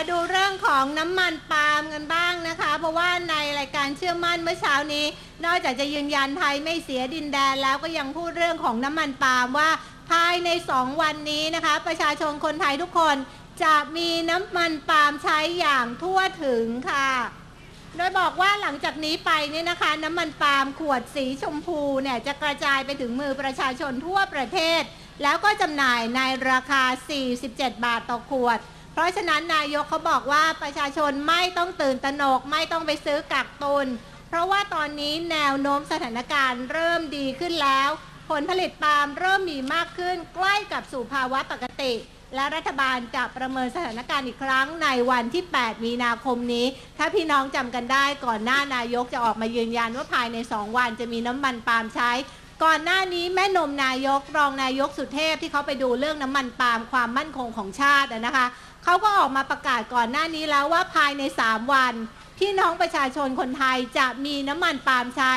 มาดูเรื่องของน้ำมันปาล์มกันบ้างนะคะ เพราะว่าในรายการเชื่อมั่นเมื่อเช้านี้ นอกจากจะยืนยันไทยไม่เสียดินแดนแล้วก็ยังพูดเรื่องของน้ำมันปาล์มว่าภายใน 2 วันนี้นะคะ ประชาชนคนไทยทุกคนจะมีน้ำมันปาล์มใช้อย่างทั่วถึงค่ะ โดยบอกว่าหลังจากนี้ไปเนี่ยนะคะ น้ำมันปาล์มขวดสีชมพูเนี่ยจะกระจายไปถึงมือประชาชนทั่วประเทศ แล้วก็จำหน่ายในราคา 47 บาทต่อขวด ราะฉะนั้นนายกเขาบอกว่าประชาชนไม่ต้องตื่นตระหนกไม่ต้องไปซื้อกักตุน เพราะว่าตอนนี้แนวโน้มสถานการณ์เริ่มดีขึ้นแล้ว ผลผลิตปาล์มเริ่มมีมากขึ้น ใกล้กับสู่ภาวะปกติ และรัฐบาลจะประเมินสถานการณ์อีกครั้งในวันที่ 8 มีนาคมนี้ ถ้าพี่น้องจำกันได้ก่อนหน้านายกจะออกมายืนยันว่าภายใน 2 วันจะมีน้ำมันปาล์มใช้ ก่อนหน้านี้แม่นมนายกรองนายกสุเทพที่เขาไปดูเรื่องน้ำมันปาล์มความมั่นคงของชาติอะนะคะเขาก็ออกมาประกาศก่อนหน้านี้แล้วว่าภายใน 3 วัน พี่น้องประชาชนคนไทยจะมีน้ำมันปาล์มใช้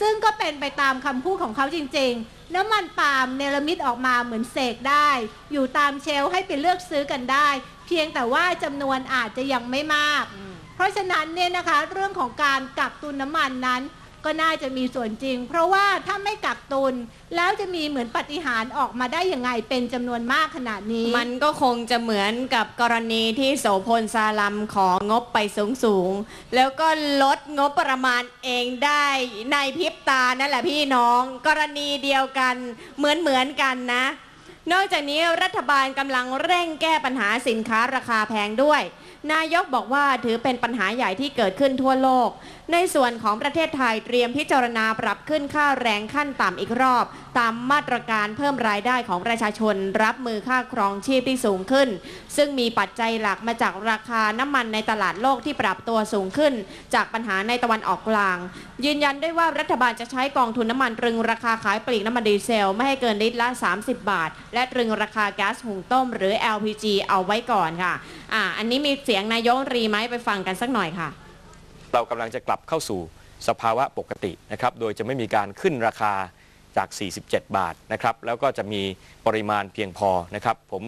ซึ่งก็เป็นไปตามคำพูดของเขาจริง ๆ น้ำมันปาล์มเนรมิตออกมาเหมือนเสกได้ อยู่ตามเชลฟ์ให้ไปเลือกซื้อกันได้ เพียงแต่ว่าจำนวนอาจจะยังไม่มาก เพราะฉะนั้นเนี่ยนะคะเรื่องของการกักตุนน้ำมันนั้น ก็น่าจะมีส่วนจริง เพราะว่าถ้าไม่กักตุน แล้วจะมีเหมือนปฏิหารออกมาได้ยังไงเป็นจำนวนมากขนาดนี้ มันก็คงจะเหมือนกับกรณีที่โสพลซาลัมของงบไปสูงสูงแล้วก็ลดงบประมาณเองได้ในพริบตานั่นแหละพี่น้อง กรณีเดียวกันเหมือนเหมือนกันนะ นอกจากนี้รัฐบาลกำลังเร่งแก้ปัญหาสินค้าราคาแพงด้วย นายกบอกว่าถือเป็นปัญหาใหญ่ที่เกิดขึ้นทั่วโลก ในส่วนของประเทศไทยเตรียมพิจารณาปรับขึ้นค่าแรงขั้นต่ำอีกรอบ ตามมาตรการเพิ่มรายได้ของประชาชน รับมือค่าครองชีพที่สูงขึ้น ซึ่งมีปัจจัยหลักมาจากราคาน้ำมันในตลาดโลกที่ปรับตัวสูงขึ้น จากปัญหาในตะวันออกกลาง ยืนยันได้ว่ารัฐบาลจะใช้กองทุนน้ำมันตรึงราคาขายปลีกน้ำมันดีเซลไม่ให้เกินลิตรละ 30 บาท และตรึงราคาก๊าซหุงต้ม หรือ LPG เอาไว้ก่อนค่ะอ่าอันนี้มีเสียงนายกรรีไหมไปฟังกันสักหน่อยค่ะ เรากำลังจะกลับเข้าสู่สภาวะปกตินะครับ โดยจะไม่มีการขึ้นราคาจาก 47 บาทนะครับ แล้วก็จะมีปริมาณเพียงพอนะครับ ผม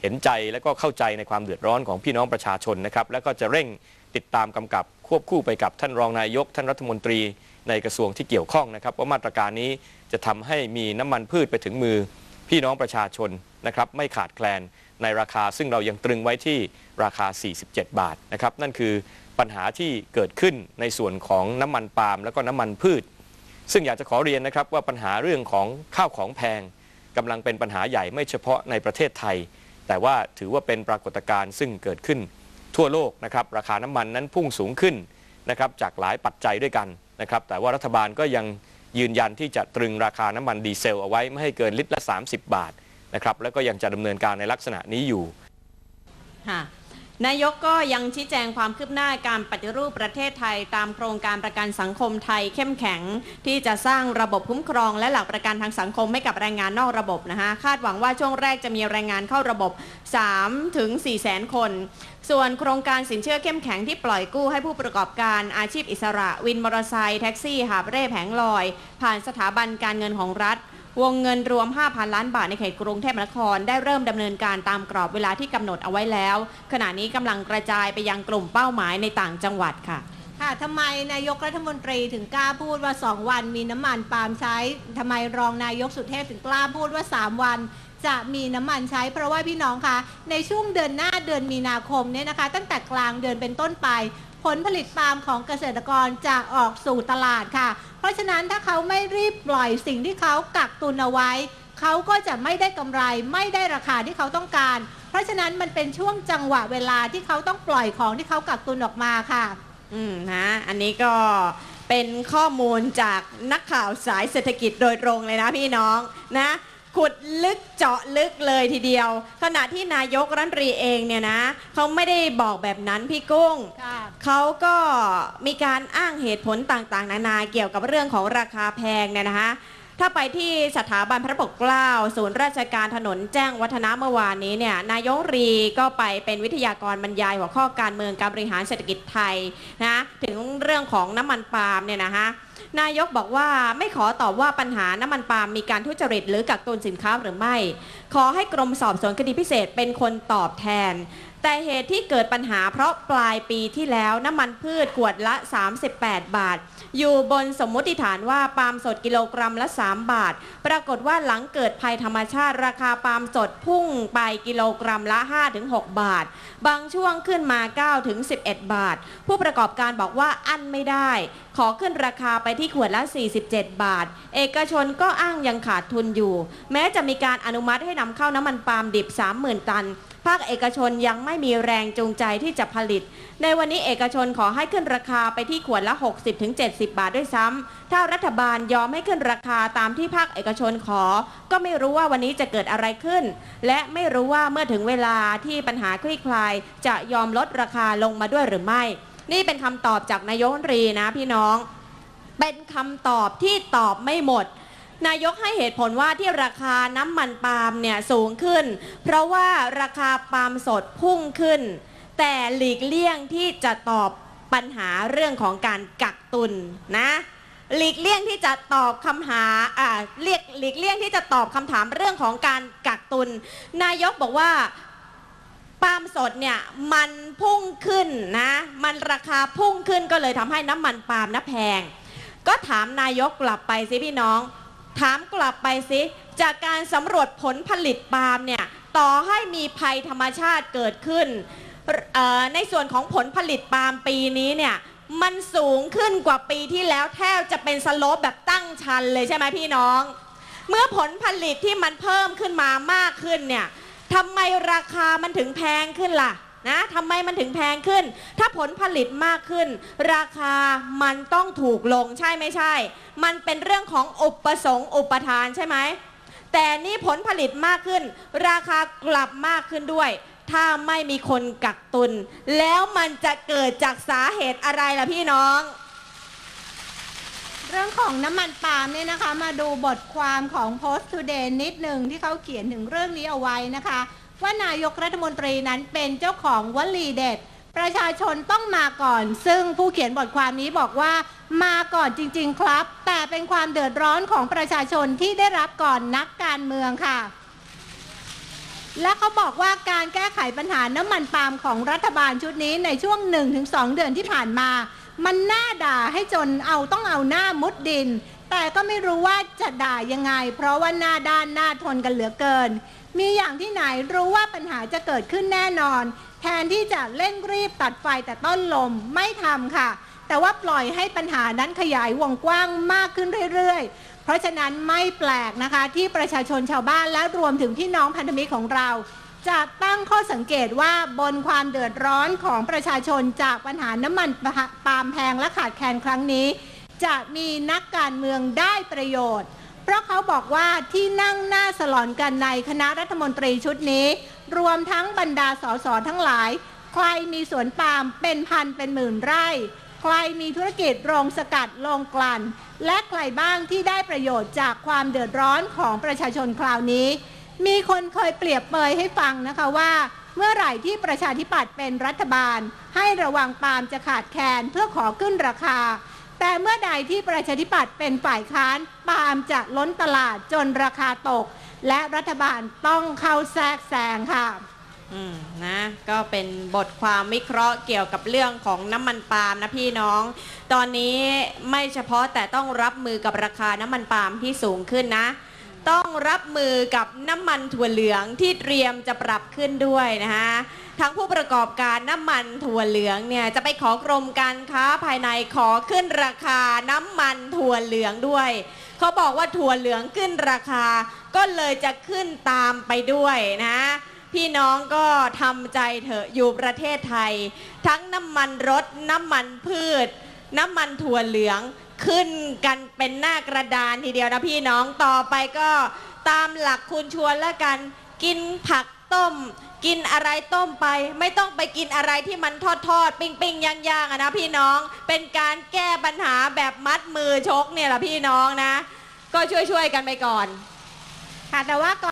เห็นใจและก็เข้าใจในความเดือดร้อนของพี่น้องประชาชนนะครับ แล้วก็จะเร่งติดตามกำกับควบคู่ไปกับท่านรองนายก ท่านรัฐมนตรีในกระทรวงที่เกี่ยวข้องนะครับ ว่ามาตรการนี้จะทำให้มีน้ำมันพืชไปถึงมือ พี่น้องประชาชนนะครับ ไม่ขาดแคลน ในราคาซึ่งเรายังตรึงไว้ที่ราคา 47 บาทนะครับนั่นคือปัญหาที่เกิดขึ้นในส่วนของน้ำมันปาล์มแล้วก็น้ำมันพืช ซึ่งอยากจะขอเรียนนะครับว่าปัญหาเรื่องของข้าวของแพงกำลังเป็นปัญหาใหญ่ไม่เฉพาะในประเทศไทย แต่ว่าถือว่าเป็นปรากฏการณ์ซึ่งเกิดขึ้นทั่วโลกนะครับราคาน้ำมันนั้นพุ่งสูงขึ้นนะครับจากหลายปัจจัยด้วยกันนะครับแต่ว่ารัฐบาลก็ยังยืนยันที่จะตรึงราคาน้ำมันดีเซลเอาไว้ไม่ให้เกินลิตรละ 30 บาท นะครับแล้วก็ยังจะดำเนินการในลักษณะนี้อยู่ค่ะนายกก็ยังชี้แจงความคืบหน้าการปฏิรูปประเทศไทย ตามโครงการประกันสังคมไทยเข้มแข็ง ที่จะสร้างระบบคุ้มครอง และหลักประกันทางสังคมให้กับแรงงานนอกระบบนะคะคาดหวังว่าช่วงแรกจะมีแรงงานเข้าระบบ 3 ถึง 4 แสนคน ส่วนโครงการสินเชื่อเข้มแข็งที่ปล่อยกู้ให้ผู้ประกอบการอาชีพอิสระ วินมอเตอร์ไซค์แท็กซี่หาบเร่แผงลอย ผ่านสถาบันการเงินของรัฐ วงเงินรวม 5,000 ล้านบาทในเขตกรุงเทพมหานคร ได้เริ่มดำเนินการตามกรอบเวลาที่กำหนดเอาไว้แล้ว ขณะนี้กำลังกระจายไปยังกลุ่มเป้าหมายในต่างจังหวัดค่ะ ค่ะทำไมนายกรัฐมนตรีถึงกล้าพูดว่า 2 วันมีน้ำมันปาล์มใช้ทำไมรองนายกสุเทพถึงกล้าพูดว่า 3 วันจะมีน้ำมันใช้เพราะว่าพี่น้องคะในช่วงเดือนหน้าเดือนมีนาคมเนี่ยนะคะ ตั้งแต่กลางเดือนเป็นต้นไป ผลผลิตปาล์มของเกษตรกรจะออกสู่ตลาดค่ะ เพราะฉะนั้นถ้าเขาไม่รีบปล่อยสิ่งที่เขากักตุนเอาไว้ เขาก็จะไม่ได้กำไรไม่ได้ราคาที่เขาต้องการ เพราะฉะนั้นมันเป็นช่วงจังหวะเวลาที่เขาต้องปล่อยของที่เขากักตุนออกมาค่ะ อืมนะอันนี้ก็เป็นข้อมูลจากนักข่าวสายเศรษฐกิจโดยตรงเลยนะพี่น้องนะ ขุดลึกเจาะลึกเลยทีเดียว ขณะที่นายกรัฐมนตรีเองเนี่ยนะเขาไม่ได้บอกแบบนั้นพี่กุ้งค่ะเขาก็มีการอ้างเหตุผลต่างๆ นานาเกี่ยวกับเรื่องของราคาแพงเนี่ยนะคะถ้าไปที่สถาบันพระปกเกล้า ศูนย์ราชการถนนแจ้งวัฒนะเมื่อวานนี้เนี่ยนายกรีก็ไปเป็นวิทยากรบรรยายหัวข้อการเมืองการบริหารเศรษฐกิจไทยนะถึงเรื่องของน้ำมันปาล์มเนี่ยนะคะ นายกบอกว่าไม่ขอตอบว่าปัญหาน้ำมันปาล์มมีการทุจริตหรือกักตุนสินค้าหรือไม่ ขอให้กรมสอบสวนคดีพิเศษเป็นคนตอบแทน แต่เหตุที่เกิดปัญหาเพราะปลายปีที่แล้วน้ำมันพืชขวดละ 38 บาท อยู่บนสมมติฐานว่าปาล์มสดกิโลกรัมละ 3 บาท ปรากฏว่าหลังเกิดภัยธรรมชาติ ราคาปาล์มสดพุ่งไปกิโลกรัมละ 5-6 บาท บางช่วงขึ้นมา 9-11 บาท ผู้ประกอบการบอกว่าอั้นไม่ได้ ขอขึ้นราคาไปที่ขวดละ 47 บาท เอกชนก็อ้างยังขาดทุนอยู่ แม้จะมีการอนุมัติให้นำเข้าน้ำมันปาล์มดิบ 30,000 ตัน ภาคเอกชนยังไม่มีแรงจูงใจที่จะผลิต ในวันนี้เอกชนขอให้ขึ้นราคาไปที่ขวดละ 60-70 บาทด้วยซ้ำถ้ารัฐบาลยอมให้ขึ้นราคาตามที่ภาคเอกชนขอ ก็ไม่รู้ว่าวันนี้จะเกิดอะไรขึ้น และไม่รู้ว่าเมื่อถึงเวลาที่ปัญหาคลี่คลาย จะยอมลดราคาลงมาด้วยหรือไม่ นี่เป็นคำตอบจากนายกรัฐมนตรีนะพี่น้อง เป็นคำตอบที่ตอบไม่หมด นายกให้เหตุผลว่าที่ราคาน้ำมันปาล์มเนี่ยสูงขึ้น เพราะว่าราคาปาล์มสดพุ่งขึ้น แต่หลีกเลี่ยงที่จะตอบปัญหาเรื่องของการกักตุนนะหลีกเลี่ยงที่จะตอบคำหาอ่าเรียกหลีกเลี่ยงที่จะตอบคำถามเรื่องของการกักตุน นายกบอกว่าปาล์มสดเนี่ยมันพุ่งขึ้นนะ มันราคาพุ่งขึ้นก็เลยทำให้น้ำมันปาล์มนะแพง ก็ถามนายกกลับไปสิพี่น้อง ถามกลับไปสิจากการสำรวจผลผลิตปาล์มเนี่ยต่อให้มีภัยธรรมชาติเกิดขึ้น ในส่วนของผลผลิตปาล์มปีนี้เนี่ยมันสูงขึ้นกว่าปีที่แล้วแทบจะเป็นสโลปแบบตั้งชันเลยใช่ไหมพี่น้อง เมื่อผลผลิตที่มันเพิ่มขึ้นมามากขึ้นเนี่ยทำไมราคามันถึงแพงขึ้นล่ะ นะทำไมมันถึงแพงขึ้น ถ้าผลผลิตมากขึ้น ราคามันต้องถูกลงใช่ไม่ใช่ มันเป็นเรื่องของอุปสงค์อุปทานใช่ไหม แต่นี่ผลผลิตมากขึ้น ราคากลับมากขึ้นด้วย ถ้าไม่มีคนกักตุน แล้วมันจะเกิดจากสาเหตุอะไรล่ะพี่น้องเรื่องของน้ำมันปาล์มเนี่ยนะคะ มาดูบทความของ Post Today นิดหนึ่งที่เขาเขียนถึงเรื่องนี้เอาไว้นะคะ ว่านายกรัฐมนตรีนั้นเป็นเจ้าของวลีเด็ด ประชาชนต้องมาก่อน ซึ่งผู้เขียนบทความนี้บอกว่า มาก่อนจริง ๆ ครับ แต่เป็นความเดือดร้อนของประชาชนที่ได้รับก่อนนักการเมืองค่ะ และเขาบอกว่าการแก้ไขปัญหาน้ำมันปาล์มของรัฐบาลชุดนี้ในช่วง 1-2 เดือนที่ผ่านมา มันน่าด่าให้จนเอาต้องเอาหน้ามุดดิน แต่ก็ไม่รู้ว่าจะด่ายังไง เพราะว่าหน้าด้านหน้าทนกันเหลือเกิน มีอย่างที่ไหนรู้ว่าปัญหาจะเกิดขึ้นแน่นอน แทนที่จะเร่งรีบตัดไฟแต่ต้นลมไม่ทำค่ะ แต่ว่าปล่อยให้ปัญหานั้นขยายวงกว้างมากขึ้นเรื่อยๆ เพราะฉะนั้นไม่แปลกนะคะ ที่ประชาชนชาวบ้านและรวมถึงพี่น้องพันธมิตรของเรา จะตั้งข้อสังเกตว่าบนความเดือดร้อนของประชาชนจากปัญหาน้ำมันปาล์มแพงและขาดแคลนครั้งนี้ จะมีนักการเมืองได้ประโยชน์ ราะเขาบอกว่าที่นั่งหน้าสลอนกันในคณะรัฐมนตรีชุดนี้ รวมทั้งบรรดาสสทั้งหลาย ใครมีสวนปาล์มเป็นพันเป็นหมื่นไร่ ใครมีธุรกิจโรงสกัดโรงกลั่น และใครบ้างที่ได้ประโยชน์จากความเดือดร้อนของประชาชนคราวนี้ มีคนเคยเปรียบเปยให้ฟังนะคะว่าเมื่อไหร่ที่ประชาธิปัตย์เป็นรัฐบาล ให้ระวังปาล์มจะขาดแคลนเพื่อขอขึ้นราคา แต่เมื่อใดที่ประชาธิปัตย์เป็นฝ่ายค้านปาล์มจะล้นตลาดจนราคาตก และรัฐบาลต้องเข้าแทรกแซงค่ะอืมนะก็เป็นบทความวิเคราะห์เกี่ยวกับเรื่องของน้ำมันปาล์มนะพี่น้อง ตอนนี้ไม่เฉพาะแต่ต้องรับมือกับราคาน้ำมันปาล์มที่สูงขึ้นนะ ต้องรับมือกับน้ำมันถั่วเหลืองที่เตรียมจะปรับขึ้นด้วยนะคะ ทั้งผู้ประกอบการน้ำมันถั่วเหลืองเนี่ยจะไปขอกรมการค้าภายในขอขึ้นราคาน้ำมันถั่วเหลืองด้วย เขาบอกว่าถั่วเหลืองขึ้นราคา ก็เลยจะขึ้นตามไปด้วยนะพี่น้องก็ทำใจเถอะอยู่ประเทศไทย ทั้งน้ำมันรถน้ำมันพืช น้ำมันถั่วเหลืองขึ้นกันเป็นหน้ากระดานทีเดียวนะพี่น้องต่อไปก็ตามหลักคุณชวนแล้วกันกินผัก ต้ม กินอะไรต้มไป ไม่ต้องไปกินอะไรที่มันทอดทอดๆปิ้งปิ้งย่างย่างๆอะนะพี่น้องเป็นการแก้ปัญหาแบบมัดมือชกเนี่ยแหละพี่น้องนะ ก็ช่วยๆกันไปก่อนค่ะแต่ว่าก่อน